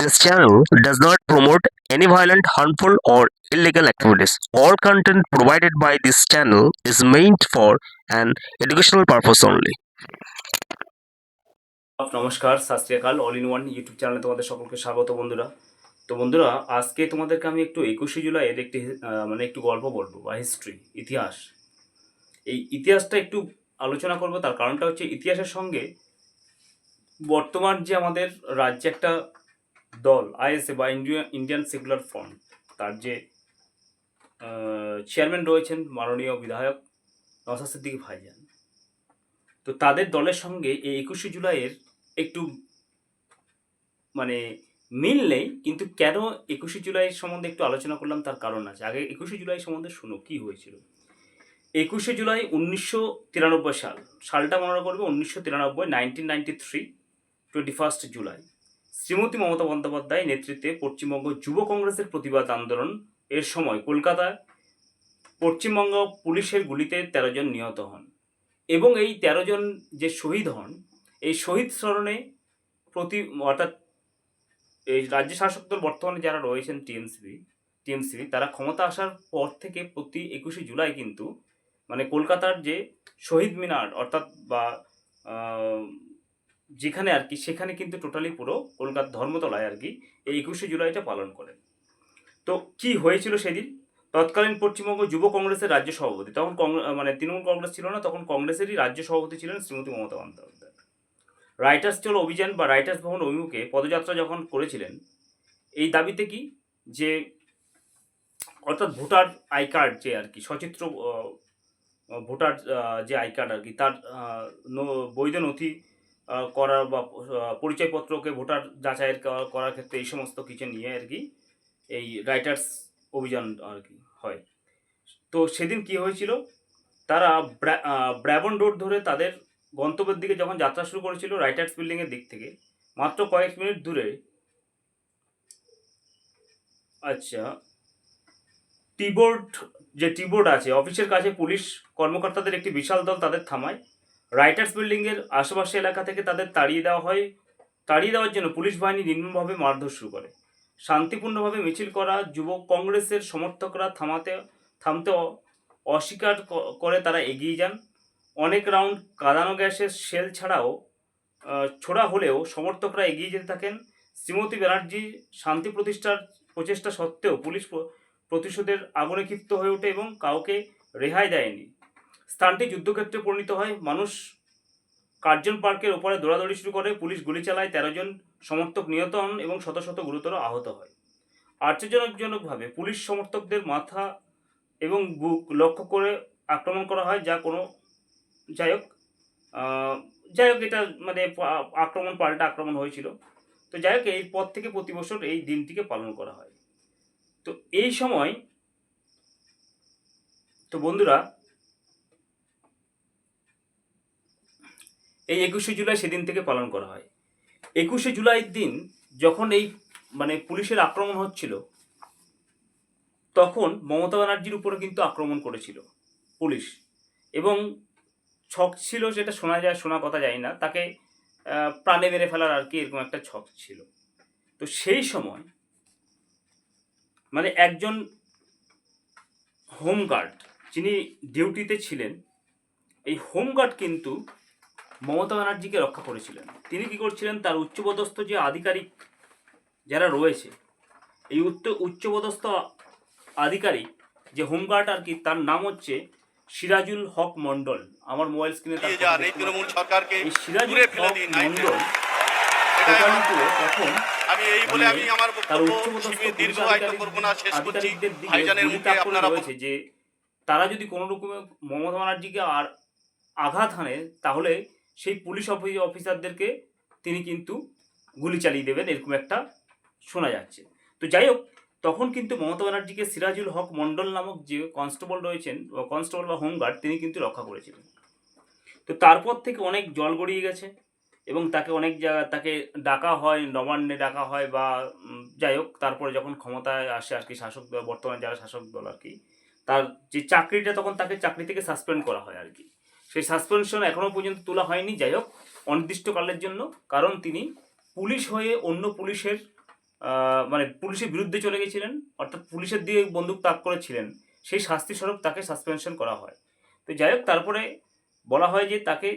This channel does not promote any violent, harmful, or illegal activities. All content provided by this channel is meant for an educational purpose only. নমস্কার শাস্ত্রীয়কাল all in one YouTube চ্যানেলে তোমাদের সকলকে স্বাগত বন্ধুরা তো বন্ধুরা আজকে তোমাদেরকে আমি একটু একুশে জুলাইয়ের একটি মানে একটু গল্প বলব বা হিস্ট্রি ইতিহাস এই ইতিহাসটা একটু আলোচনা করব তার কারণটা হচ্ছে ইতিহাসের সঙ্গে বর্তমান যে আমাদের রাজ্যে একটা দল, আইএসএ বা ইন্ডিয়া ইন্ডিয়ান সেকুলার ফ্রন্ট, তার যে চেয়ারম্যান রয়েছেন মাননীয় বিধায়ক নওশাদ সিদ্দিকী ভাইজান। তো তাদের দলের সঙ্গে এই একুশে জুলাইয়ের একটু মানে মিল নেই, কিন্তু কেন একুশে জুলাই সম্বন্ধে একটু আলোচনা করলাম, তার কারণ আছে। আগে একুশে জুলাই সম্বন্ধে শুনো, কি হয়েছিল? একুশে জুলাই উনিশশো তিরানব্বই সাল, সালটা মনে করবে উনিশশো তিরানব্বই nineteen ninety three twenty first July. Shrimati Mamata Bandyopadhyay নেতৃত্বে পশ্চিমবঙ্গ যুব কংগ্রেসের প্রতিবাদ আন্দোলন এর সময় কলকাতায় পশ্চিমবঙ্গ পুলিশের গুলিতে তেরো জন নিহত হন এবং এই তেরো জন যে শহীদ হন, এই শহীদ স্মরণে প্রতি, অর্থাৎ এই রাজ্য শাসক দল বর্তমানে যারা রয়েছেন টিএমসিপি টিএমসিপি তারা ক্ষমতা আসার পর থেকে প্রতি একুশে জুলাই কিন্তু মানে কলকাতার যে শহীদ মিনার অর্থাৎ বা যেখানে আর কি, সেখানে কিন্তু টোটালি পুরো কলকাতা ধর্মতলায় আর কি এই একুশে জুলাইটা পালন করেন তো কি হয়েছিল সেদিন? তৎকালীন পশ্চিমবঙ্গ যুব কংগ্রেসের রাজ্য সভাপতি, তখন মানে তৃণমূল কংগ্রেস ছিল না, তখন কংগ্রেসেরই রাজ্য সভাপতি ছিলেন শ্রীমতী মমতা বন্দ্যোপাধ্যায়। রাইটার্স চলো অভিযান বা রাইটার্স ভবন অভিমুখে পদযাত্রা যখন করেছিলেন, এই দাবিতে কি? যে অর্থাৎ ভোটার আই কার্ড যে আর কি, সচিত্র ভোটার যে আই কার্ড আর কি, তার বৈধ নথি করার বা পরিচয়পত্রকে ভোটার যাচাইয়ের করার ক্ষেত্রে এই সমস্ত কিছু নিয়ে আর কি এই রাইটার্স অভিযান আর কি হয়। তো সেদিন কি হয়েছিল? তারা ব্রা- ব্র্যাবন রোড ধরে তাদের গন্তব্যের দিকে যখন যাত্রা শুরু করেছিল রাইটার্স বিল্ডিংয়ের দিক থেকে, মাত্র কয়েক মিনিট দূরে আচ্ছা টিবোর্ড, যে টিবোর্ড আছে, অফিসের কাছে পুলিশ কর্মকর্তাদের একটি বিশাল দল তাদের থামায়। রাইটার্স বিল্ডিংয়ের আশেপাশে এলাকা থেকে তাদের তাড়িয়ে দেওয়া হয়। তাড়িয়ে দেওয়ার জন্য পুলিশ বাহিনী নির্মমভাবে মারধর শুরু করে। শান্তিপূর্ণভাবে মিছিল করা যুবক কংগ্রেসের সমর্থকরা থামাতে, থামতে অস্বীকার করে তারা এগিয়ে যান। অনেক রাউন্ড কাদানো গ্যাসের শেল ছাড়াও ছোড়া হলেও সমর্থকরা এগিয়ে যেতে থাকেন। শ্রীমতী ব্যানার্জি শান্তি প্রতিষ্ঠার প্রচেষ্টা সত্ত্বেও পুলিশ প্রতিশোধের আগুনে ক্ষিপ্ত হয়ে ওঠে এবং কাউকে রেহাই দেয়নি। স্থানটি যুদ্ধক্ষেত্রে পরিণত হয়। মানুষ কার্জন পার্কের ওপরে দৌড়াদৌড়ি শুরু করে। পুলিশ গুলি চালায়। তেরো জন সমর্থক নিহত হন এবং শত শত গুরুতর আহত হয়। আশ্চর্যজনকভাবে পুলিশ সমর্থকদের মাথা এবং বুক লক্ষ্য করে আক্রমণ করা হয়। যা কোনো যাই হোক যাই হোক, এটা মানে আক্রমণ, পাল্টা আক্রমণ হয়েছিল। তো যাই হোক এই পর থেকে প্রতি বছর এই দিনটিকে পালন করা হয়। তো এই সময়, তো বন্ধুরা এই একুশে জুলাই সেদিন থেকে পালন করা হয়। একুশে জুলাইয়ের দিন যখন এই মানে পুলিশের আক্রমণ হচ্ছিল, তখন মমতা ব্যানার্জির উপরে কিন্তু আক্রমণ করেছিল পুলিশ। এবং ছক ছিল যেটা শোনা যায়, শোনা কথা যায় না, তাকে প্রাণে মেরে ফেলার আর কি এরকম একটা ছক ছিল। তো সেই সময় মানে একজন হোমগার্ড, যিনি ডিউটিতে ছিলেন, এই হোমগার্ড কিন্তু মমতা ব্যানার্জিকে রক্ষা করেছিলেন। তিনি কি করছিলেন? তার উচ্চপদস্থ যে আধিকারিক যারা রয়েছে এই উচ্চ উচ্চপদস্থ আধিকারিক যে হোমগার্ড আর কি তার নাম হচ্ছে সিরাজুল হক মন্ডল আমার মোবাইল স্ক্রিনে তার এই তৃণমূল সরকারকে সিরাজুল হক মন্ডল তখন আমি এই বলে আমি আমার তার বক্তব্য উচ্চপদস্থ শিবির পুলিশ দীর্ঘায়িত করব না শেষ করছি। ভাইজানের মুখে আপনারা রয়েছে যে তারা যদি কোনো রকমে মমতা ব্যানার্জিকে আর আঘাত হানে তাহলে সেই পুলিশ অফি- অফিসারদেরকে তিনি কিন্তু গুলি চালিয়ে দেবেন, এরকম একটা শোনা যাচ্ছে। তো যাই হোক, তখন কিন্তু মমতা ব্যানার্জিকে সিরাজুল হক মন্ডল নামক যে কনস্টেবল রয়েছেন, বা কনস্টেবল বা হোমগার্ড তিনি কিন্তু রক্ষা করেছিলেন। তো তারপর থেকে অনেক জল গড়িয়ে গেছে এবং তাকে অনেক জায়গা, তাকে ডাকা হয়, নবান্নে ডাকা হয় বা যাই হোক, তারপরে যখন ক্ষমতায় আসে আর কি শাসক বর্তমানে যারা শাসক দল আর কি, তার যে চাকরিটা, তখন তাকে চাকরি থেকে সাসপেন্ড করা হয় আর কি। সেই সাসপেনশন এখনও পর্যন্ত তোলা হয়নি। যাই হোক, অনির্দিষ্টকালের জন্য, কারণ তিনি পুলিশ হয়ে অন্য পুলিশের মানে পুলিশের বিরুদ্ধে চলে গেছিলেন, অর্থাৎ পুলিশের দিয়ে বন্দুক তাক করেছিলেন। সেই শাস্তি স্বরূপ তাকে সাসপেনশন করা হয়। তো যাই হোক, তারপরে বলা হয় যে তাকে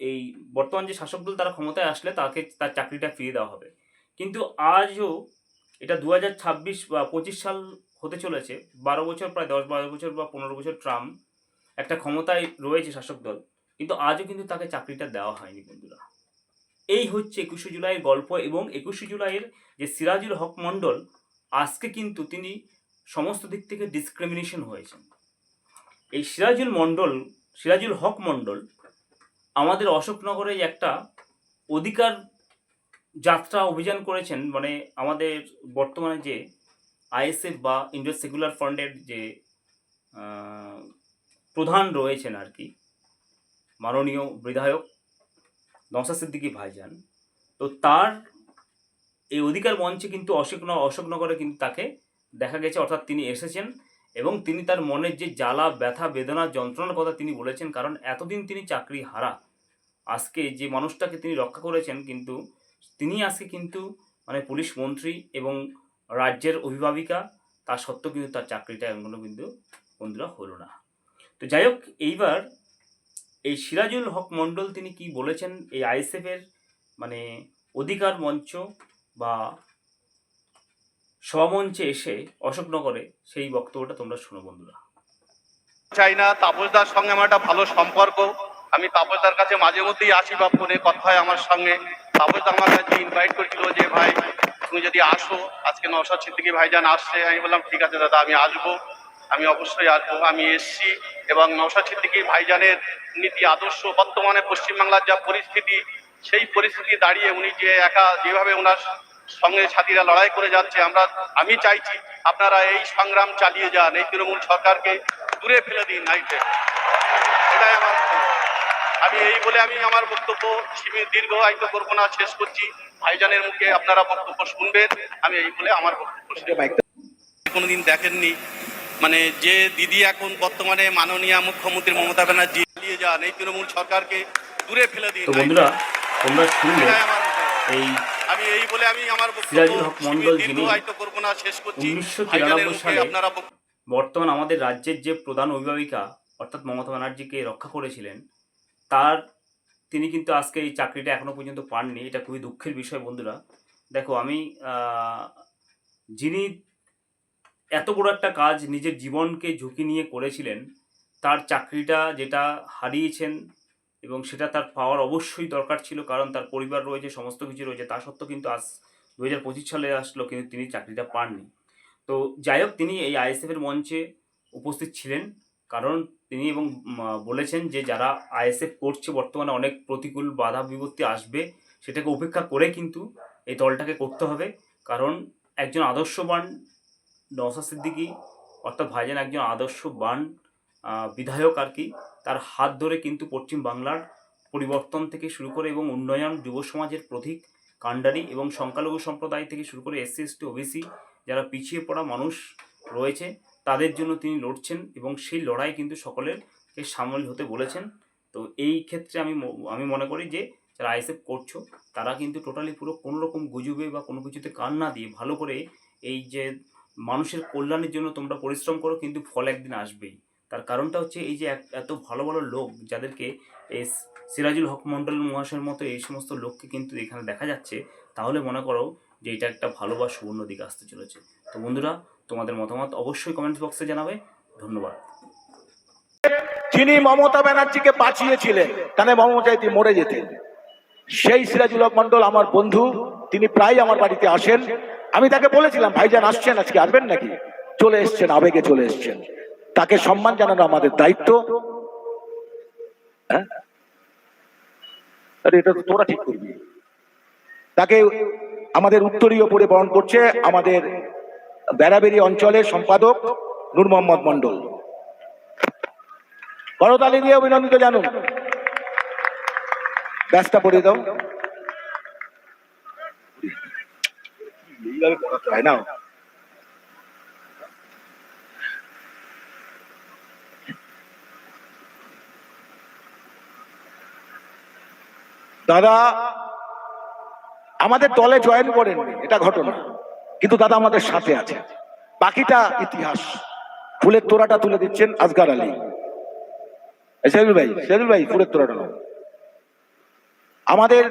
এই বর্তমান যে শাসক দল তারা ক্ষমতায় আসলে তাকে তার চাকরিটা ফিরিয়ে দেওয়া হবে। কিন্তু আজও এটা দু হাজার ছাব্বিশ বা পঁচিশ সাল হতে চলেছে, বারো বছর, প্রায় দশ, বারো বছর বা পনেরো বছর ট্রাম্প একটা ক্ষমতায় রয়েছে শাসক দল, কিন্তু আজও কিন্তু তাকে চাকরিটা দেওয়া হয়নি বন্ধুরা। এই হচ্ছে একুশে জুলাইয়ের গল্প এবং একুশে জুলাইয়ের যে সিরাজুল হক মণ্ডল, আজকে কিন্তু তিনি সমস্ত দিক থেকে ডিসক্রিমিনেশন হয়েছেন। এই সিরাজুল মণ্ডল, সিরাজুল হক মণ্ডল আমাদের অশোকনগরে একটা অধিকার যাত্রা অভিযান করেছেন মানে আমাদের বর্তমানে যে আইএসএফ বা ইন্ডিয়ান সেকুলার ফ্রন্টের যে প্রধান রয়েছেন আর কি। মাননীয় বিধায়ক নওসাদ সিদ্দিকী ভাইজান। তো তার এই অধিকার মঞ্চে কিন্তু অশোক অশোকনগরে কিন্তু তাকে দেখা গেছে, অর্থাৎ তিনি এসেছেন এবং তিনি তার মনের যে জ্বালা, ব্যথা, বেদনা, যন্ত্রণার কথা তিনি বলেছেন, কারণ এতদিন তিনি চাকরি হারা। আজকে যে মানুষটাকে তিনি রক্ষা করেছেন কিন্তু তিনি আজকে কিন্তু মানে পুলিশ মন্ত্রী এবং রাজ্যের অভিভাবিকা, তা সত্ত্বেও কিন্তু তার চাকরিটা এখনও কিন্তু বন্ধুরা হলো না। তো যাই হোক, এইবার এই সিরাজুল হক মণ্ডল তিনি কি বলেছেন এই আইএসএফের মানে অধিকার মঞ্চ বা সমঞ্চে এসে অশোকনগরে সেই বক্তব্যটা তোমরা শোনো বন্ধুরা। চাই না তাপসদার সঙ্গে আমার একটা ভালো সম্পর্ক। আমি তাপসদার কাছে মাঝে মধ্যেই আসি বা ফোনে কথা হয় আমার সঙ্গে। তাপসদা আমার কাছে ইনভাইট করেছিল যে, ভাই, তুমি যদি আসো, আজকে নশা সিদ্দিকি ভাইজান আসছে। আমি বললাম, ঠিক আছে দাদা, আমি আসব। আমি অবশ্যই আমি এসছি এবং নশা সিদ্দিকি ভাইজানের নীতি আদর্শ বর্তমানে পশ্চিমবাংলার যা পরিস্থিতি সেই পরিস্থিতি দাঁড়িয়ে উনি যে একা যেভাবে ওনার সঙ্গে সাথীরা লড়াই করে যাচ্ছে আমরা আমি চাইছি আপনারা এই সংগ্রাম চালিয়ে যান এই তৃণমূল সরকারকে দূরে ফেলে দিন নাইটে। এটাই আমার আমি এই বলে আমি আমার বক্তব্য সীমিত দীর্ঘায়িত করব না শেষ করছি। ভাইজানের মুখে আপনারা বক্তব্য শুনবেন আমি এই বলে আমার বক্তব্য কোনোদিন দেখেননি মানে যে দিদি এখন বর্তমানে মাননীয় মুখ্যমন্ত্রী মমতা ব্যানার্জি চালিয়ে যান এই তৃণমূল সরকারকে দূরে ফেলে দিন। তো বন্ধুরা তোমরা শুনলে এটাই আমার বক্তব্য। এই আমি এই বলে আমি আমার সিরাজুল হক মণ্ডল যিনি দীর্ঘায়িত না শেষ করছি। 1993 ভাইজানের সালে বর্তমান আমাদের রাজ্যের যে প্রধান অভিভাবিকা অর্থাৎ মমতা ব্যানার্জিকে রক্ষা করেছিলেন তার তিনি কিন্তু আজকে এই চাকরিটা এখনও পর্যন্ত পাননি। এটা খুবই দুঃখের বিষয় বন্ধুরা। দেখো আমি আহ, যিনি এত বড় একটা কাজ নিজের জীবনকে ঝুঁকি নিয়ে করেছিলেন, তার চাকরিটা যেটা হারিয়েছেন এবং সেটা তার পাওয়ার অবশ্যই দরকার ছিল, কারণ তার পরিবার রয়েছে, সমস্ত কিছু রয়েছে, তা সত্ত্বেও কিন্তু আজ দু হাজার পঁচিশ সালে আসলো, কিন্তু তিনি চাকরিটা পাননি। তো যাই হোক, তিনি এই আইএসএফের মঞ্চে উপস্থিত ছিলেন, কারণ তিনি এবং বলেছেন যে যারা আইএসএফ করছে বর্তমানে অনেক প্রতিকূল বাধা বিপত্তি আসবে, সেটাকে উপেক্ষা করে কিন্তু এই দলটাকে করতে হবে, কারণ একজন আদর্শবান নওসাদ সিদ্দিকী অর্থাৎ ভাইজান একজন আদর্শ বান বিধায়ক আর কি, তার হাত ধরে কিন্তু পশ্চিম বাংলার পরিবর্তন থেকে শুরু করে এবং উন্নয়ন, যুব সমাজের প্রতীক, কাণ্ডারি এবং সংখ্যালঘু সম্প্রদায় থেকে শুরু করে এসসি, এসটি, ওবিসি যারা পিছিয়ে পড়া মানুষ রয়েছে, তাদের জন্য তিনি লড়ছেন এবং সেই লড়াই কিন্তু সকলেরকে সামিল হতে বলেছেন। তো এই ক্ষেত্রে আমি আমি মনে করি যে যারা আইএসএফ করছ, তারা কিন্তু টোটালি পুরো কোনো রকম গুজবে বা কোনো কিছুতে কান না দিয়ে ভালো করে এই যে মানুষের কল্যাণের জন্য তোমরা পরিশ্রম করো, কিন্তু ফল একদিন আসবেই। তার কারণটা হচ্ছে এই যে এত ভালো ভালো লোক যাদেরকে এই সিরাজুল হক মন্ডল মহাশয়ের মতো এই সমস্ত লোককে কিন্তু এখানে দেখা যাচ্ছে, তাহলে মনে করো যে এটা একটা ভালো বা সুবর্ণ দিক আসতে চলেছে। তো বন্ধুরা, তোমাদের মতামত অবশ্যই কমেন্ট বক্সে জানাবে। ধন্যবাদ। যিনি মমতা ব্যানার্জিকে বাঁচিয়েছিলেন তাহলে মমতা যদি মরে যেতেন। সেই সিরাজুল হক আমার বন্ধু, তিনি প্রায় আমার বাড়িতে আসেন। আমি তাকে বলেছিলাম, ভাইজান আসছেন আজকে, আসবেন নাকি? চলে এসছেন, আবেগে চলে এসছেন। তাকে সম্মান জানানো আমাদের দায়িত্ব। হ্যাঁ? এটা তো তোরা ঠিক করবি। তাকে আমাদের উত্তরীয় পরে বরণ করছে আমাদের বেড়াবেড়ি অঞ্চলের সম্পাদক নূর মোহাম্মদ মন্ডল করতালি দিয়ে অভিনন্দিত জানুন। ব্যাসটা পড়ে দাও। এইভাবে পড়াতে হয় না। দাদা, আমাদের দলে জয়েন করেননি এটা ঘটনা। কিন্তু দাদা আমাদের সাথে আছে। বাকিটা ইতিহাস। ফুলের তোড়াটা তুলে দিচ্ছেন আজগার আলী। এই ভাই, সেলুল ভাই, ফুলের তোড়াটা আমাদের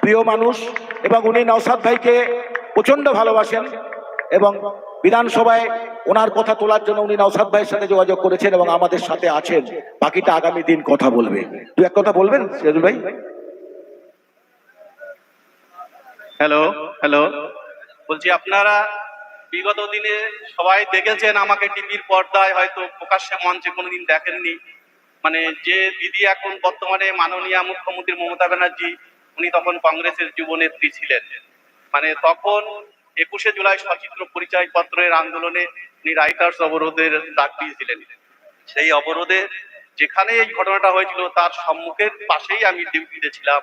প্রিয় মানুষ, এবং উনি নওসাদ ভাইকে প্রচণ্ড ভালোবাসেন এবং বিধানসভায় ওনার কথা তোলার জন্য উনি নওসাদ ভাইয়ের সাথে যোগাযোগ করেছেন এবং আমাদের সাথে আছেন। বাকিটা আগামী দিন কথা বলবে। তুই এক কথা বলবেন, সেজুল ভাই? হ্যালো হ্যালো বলছি, আপনারা বিগত দিনে সবাই দেখেছেন আমাকে টিভির পর্দায় হয়তো প্রকাশ্যে মঞ্চে কোনোদিন দেখেননি। মানে যে দিদি এখন বর্তমানে মাননীয় মুখ্যমন্ত্রী মমতা ব্যানার্জি, উনি তখন কংগ্রেসের যুবনেত্রী ছিলেন। মানে তখন একুশে জুলাই সচিত্র পরিচয় পত্রের আন্দোলনে উনি রাইটার্স অবরোধের ডাক দিয়েছিলেন। সেই অবরোধে যেখানে এই ঘটনাটা হয়েছিল, তার সম্মুখের পাশেই আমি ডিউটিতে ছিলাম।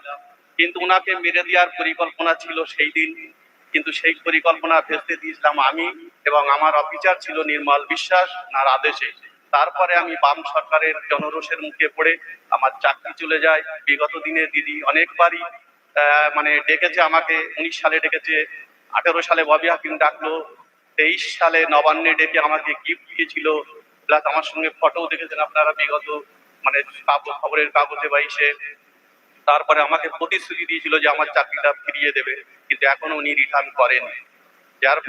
কিন্তু উনাকে মেরে দেওয়ার পরিকল্পনা ছিল সেই দিন। কিন্তু সেই পরিকল্পনা ভেস্তে দিয়েছিলাম আমি এবং আমার অফিসার ছিল নির্মল বিশ্বাস নার আদেশে। তারপরে আমি বাম সরকারের জনরোষের মুখে পড়ে আমার চাকরি চলে যায়। বিগত দিনে দিদি অনেকবারই মানে ডেকেছে আমাকে, উনিশ সালে ডেকেছে আঠেরো সালে ববি হাকিম ডাকলো, তেইশ সালে নবান্নে ডেকে আমাকে গিফট দিয়েছিল প্লাস আমার সঙ্গে ফটোও দেখেছেন আপনারা বিগত মানে খবরের কাগজে বাইশে তারপরে আমাকে প্রতিশ্রুতি দিয়েছিল যে আমার চাকরিটা ফিরিয়ে দেবে, কিন্তু এখনও উনি রিটার্ন করেন যার